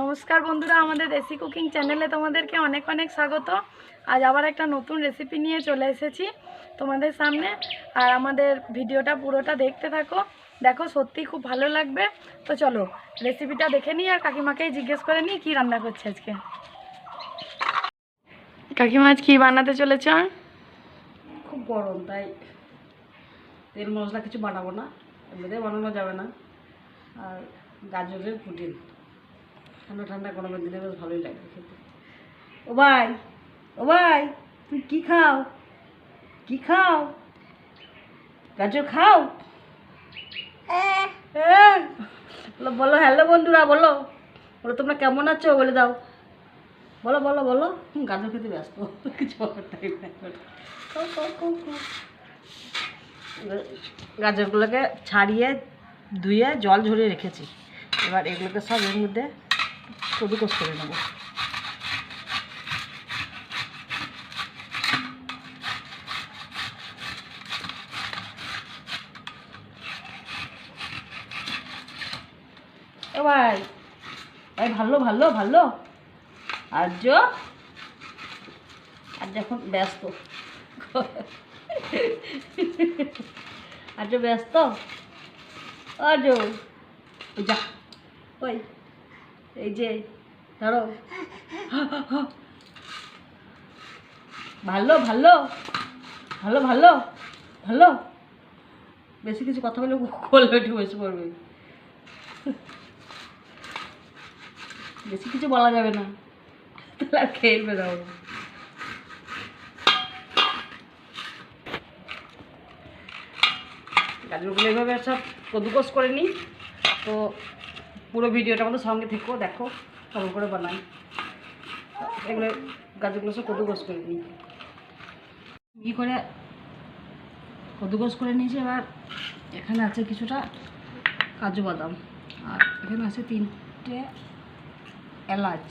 নমস্কার বন্ধুরা, আমাদের দেশি কুকিং চ্যানেলে তোমাদেরকে অনেক অনেক স্বাগত। আজ আবার একটা নতুন রেসিপি নিয়ে চলে এসেছি তোমাদের সামনে। আর আমাদের ভিডিওটা পুরোটা দেখতে থাকো। দেখো, সত্যি খুব ভালো লাগবে। তো চলো রেসিপিটা দেখে নিই আর কাকিমাকেই জিজ্ঞেস করে নিই কী রান্না করছে আজকে। কাকিমা, আজ কী বানাতে চলেছ? খুব গরম, তাই তেল মশলা কিছু বানাবো না। বানানো যাবে না। আর গাজরের পুডিং ঠান্ডা ঠান্ডা গরমের দিনে বেশ ভালোই লাগে খেতে। ও ভাই ও ভাই তুই কী খাও? কী খাও? গাজর খাও? হ্যাঁ। বলো বলো হ্যালো বন্ধুরা বলো। বলো তোমরা কেমন আছো? বলে দাও। বলো বলো বলো। গাজর খেতে ব্যস্ত। কিছু টাইম গাজরগুলোকে ছাড়িয়ে ধুয়ে জল ঝরিয়ে রেখেছি। এবার এগুলোকে সব এর মধ্যে কদুকস করে নেব। ভাই ভাই ভালো ভালো ভালো। আর্য আর যখন ব্যস্ত। আর্য ব্যস্ত? আর্য যা, ওই। এই যে ধরো ভালো ভালো ভালো ভালো ভালো। বেশি কিছু কথা বলে কোলে বসে পড়বে। বেশি কিছু বলা যাবে না। খেলবে না। গাজরগুলো এভাবে সব কদুকস করে নিই। তো পুরো ভিডিওটা আমাদের সঙ্গে থেকেও দেখো কেমন করে বানাই। এগুলো গাছগুলো সব কদুকস করে নিই। ই করে কদুকস করে নিয়েছি, এবার এখানে আছে কিছুটা কাজু বাদাম। আর এখানে আছে তিনটে এলাচ।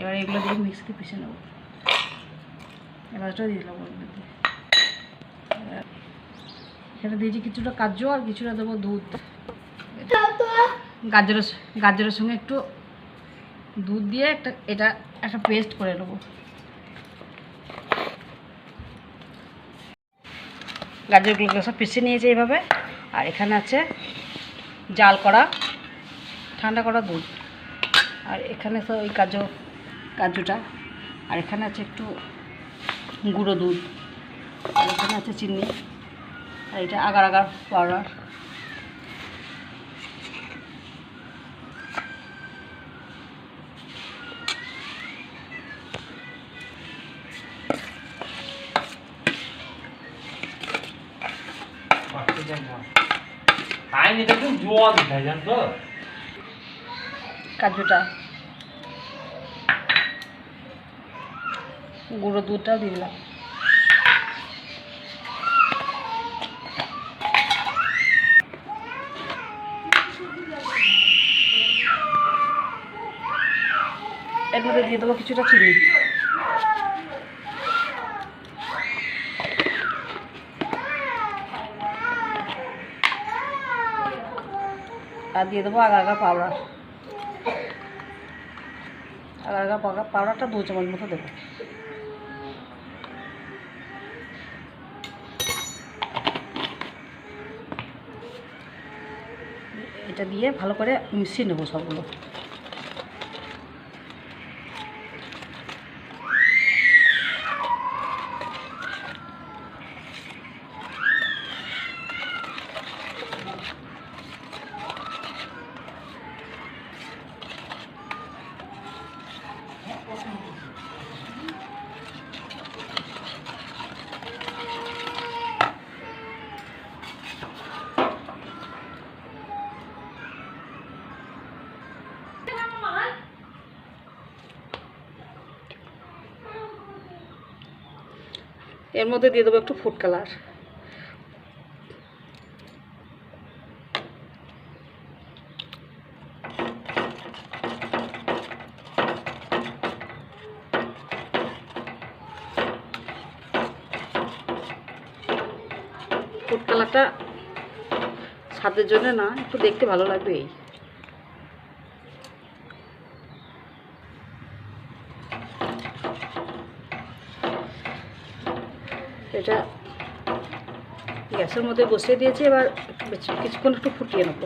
এবার এগুলো দিয়ে মিক্সিতে পিষে নেব। এলাচটা দিয়ে দিলাম এখানে দিয়েছি কিছুটা কাজু আর কিছুটা দেবো দুধ। গাজরের গাজরের সঙ্গে একটু দুধ দিয়ে একটা, এটা একটা পেস্ট করে নেব। গাজরগুলোকে সব পিষে নিয়েছে এইভাবে। আর এখানে আছে জাল করা, ঠান্ডা করা দুধ। আর এখানে তো ওই কাজু, কাজুটা। আর এখানে আছে একটু গুঁড়ো দুধ। আর এখানে আছে চিনি। আর এটা আগার আগার পাউডার জোয়ান উঠায় জান তো। কাজুটা। গুঁড়ো দুধটাও দিলাম। এর মধ্যে দিয়ে দেবো কিছুটা চিনি। আর দিয়ে দেবো আগা আগা পাউডার। আগা আগা পাউডার, পাউডারটা দু চামচ মতো দেবো। এটা দিয়ে ভালো করে মিশিয়ে নেব সবগুলো। এর মধ্যে দিয়ে দেবো একটু ফুড কালার ফুড কালারটা ছাদের জন্য না, একটু দেখতে ভালো লাগবে এই। এটা গ্যাসের মধ্যে বসিয়ে দিয়েছি, এবার কিছুক্ষণ একটু ফুটিয়ে নেব।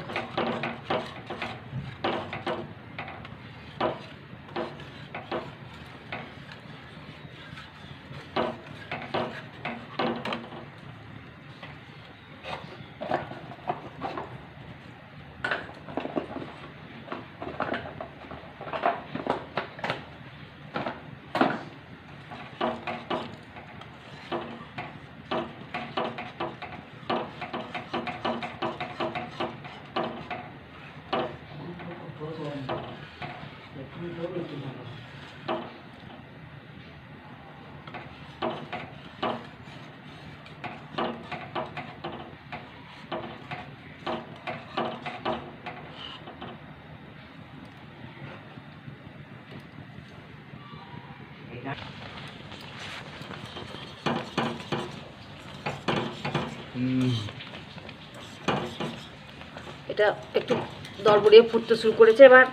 এটা একটু দরবড়িয়ে ফুটতে শুরু করেছে এবার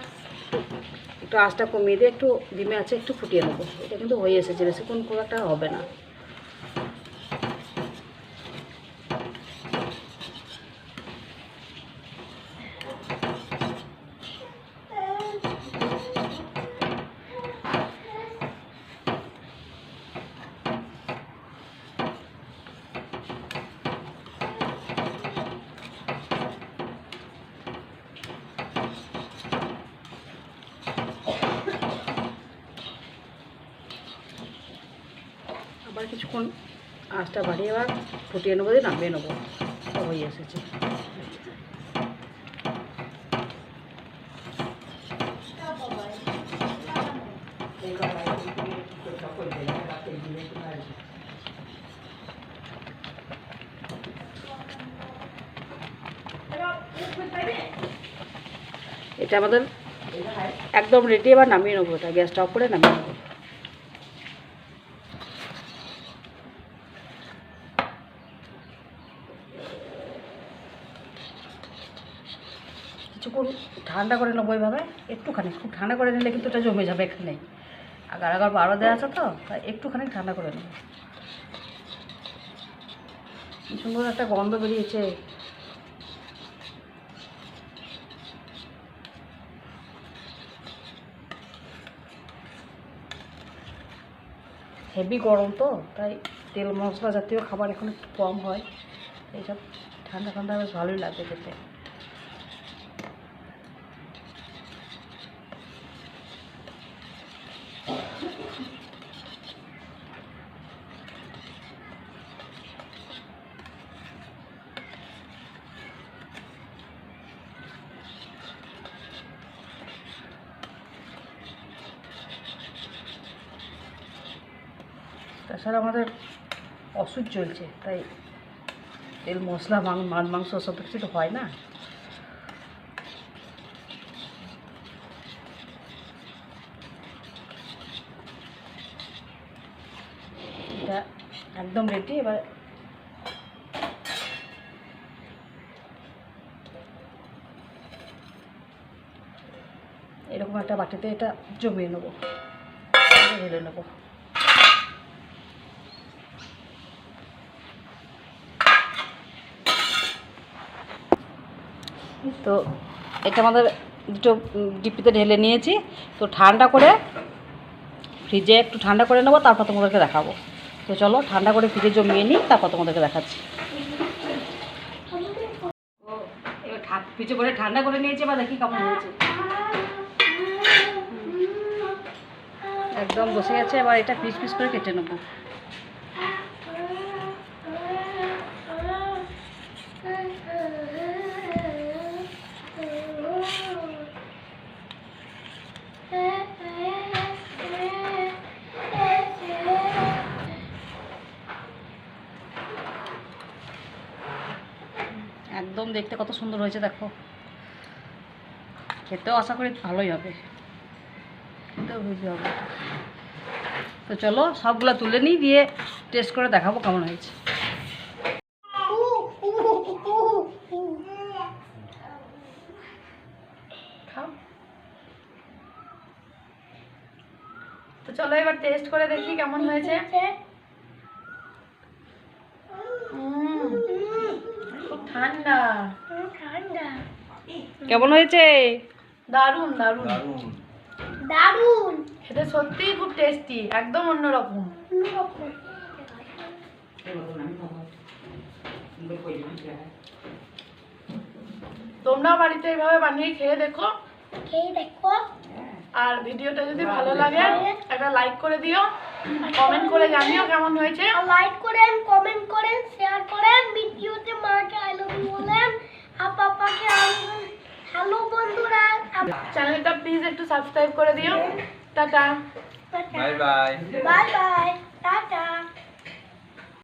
একটু আঁচটা কমিয়ে দিয়ে একটু ডিমে আছে, একটু ফুটিয়ে নেব। এটা কিন্তু হয়ে এসেছে বেশিক্ষণ খুব একটা হবে না। আবার কিছুক্ষণ আঁচটা বাড়িয়ে আবার ফুটিয়ে নেব দিয়ে নামিয়ে নেব। হয়ে এসেছে। এটা আমাদের একদম রেডি এবার নামিয়ে নেব এটা। গ্যাসটা অফ করে নামিয়ে নেব কিছুক্ষণ ঠান্ডা করে নেব এইভাবে একটুখানি, খুব ঠান্ডা করে নিলে কিন্তু এটা জমে যাবে এখানে। আগার আগার বারো দেওয়া আছে তো, তাই একটুখানি ঠান্ডা করে নেব। সুন্দর একটা গন্ধ বেরিয়েছে। হেভি গরম তো, তাই তেল মশলা জাতীয় খাবার এখন একটু কম হয়। এইসব ঠান্ডা ঠান্ডা বেশ ভালোই লাগবে খেতে। তাছাড়া আমাদের ওষুধ চলছে, তাই তেল, মশলা মাছ মাংস সব কিছু তো হয় না। এটা একদম রেডি এবার এরকম একটা বাটিতে এটা জমিয়ে নেব ঢেলে নেব। তো এটা আমাদের দুটো ডিপিতে ঢেলে নিয়েছি। তো ঠান্ডা করে ফ্রিজে একটু ঠান্ডা করে নেব, তারপর তোমাদেরকে দেখাবো। তো চলো ঠান্ডা করে ফ্রিজে জমিয়ে নিই, তারপর তোমাদেরকে দেখাচ্ছি। এবার ফ্রিজে করে ঠান্ডা করে নিয়েছি, এবার দেখি কেমন হয়েছে। একদম বসে গেছে, এবার এটা পিস পিস করে কেটে নেব। একদম দেখতে কত সুন্দর হয়েছে, দেখো। খেতেও আশা করি ভালোই হবে। তো চলো, সবগুলো তুলে নিই, দিয়ে টেস্ট করে দেখাবো কেমন হয়েছে। টেস্ট করে দেখি কেমন হয়েছে। কেমন হয়েছে? দারুণ দারুণ দারুণ খেতে সত্যি খুব টেস্টি একদম অন্যরকম। তোমরা বাড়িতে এইভাবে বানিয়ে খেয়ে দেখো। খেয়ে দেখো। আর ভিডিওটা যদি ভালো লাগে একটা লাইক করে দিও কমেন্ট করে জানিও কেমন হয়েছে। আর লাইক করেন কমেন্ট করেন শেয়ার করেন ভিডিওতে মাকে আই লাভ ইউ বলেন। আর পাপাকে হ্যালো বন্ধুরা। চ্যানেলটা প্লিজ একটু সাবস্ক্রাইব করে দিও। Tata. Bye bye bye bye